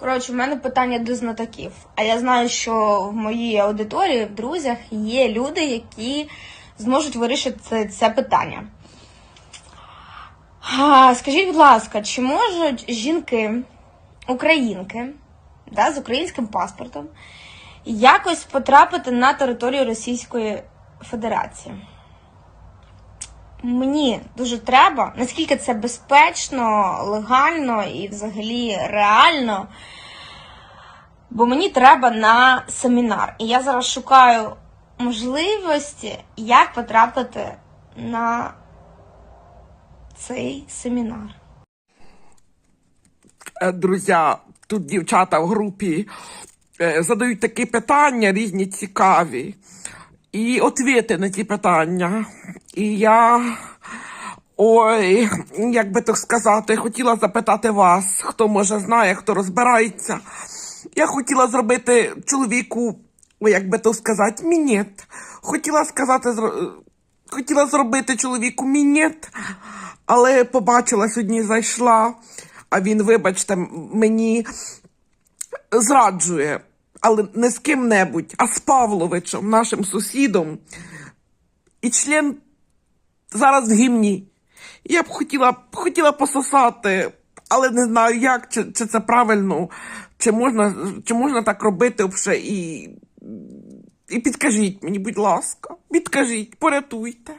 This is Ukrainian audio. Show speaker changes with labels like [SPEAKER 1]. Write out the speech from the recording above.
[SPEAKER 1] Коротше, в мене питання до знатоків. А я знаю, що в моїй аудиторії, в друзях є люди, які зможуть вирішити це, це питання. А, скажіть, будь ласка, чи можуть жінки, українки, да, з українським паспортом, якось потрапити на територію Російської Федерації? Мені дуже треба, наскільки це безпечно, легально і взагалі реально. Бо мені треба на семінар. І я зараз шукаю можливості, як потрапити на цей семінар.
[SPEAKER 2] Е, Друзі, тут дівчата в групі е, задають такі питання різні цікаві. І отвіти на ті питання. І я. Ой, як би так сказати, хотіла запитати вас, хто може знає, хто розбирається. Я хотіла зробити чоловіку, як би то сказати, мінет. Хотіла сказати, хотіла зробити чоловіку мінет, але побачила сьогодні, зайшла, а він, вибачте, мені зраджує, але не з ким-небудь, а з Павловичем, нашим сусідом. І член зараз в гімні. Я б хотіла, хотіла пососати, але не знаю як, чи, чи це правильно, чи можна, чи можна так робити вже і. І підкажіть мені, будь ласка, підкажіть, порятуйте.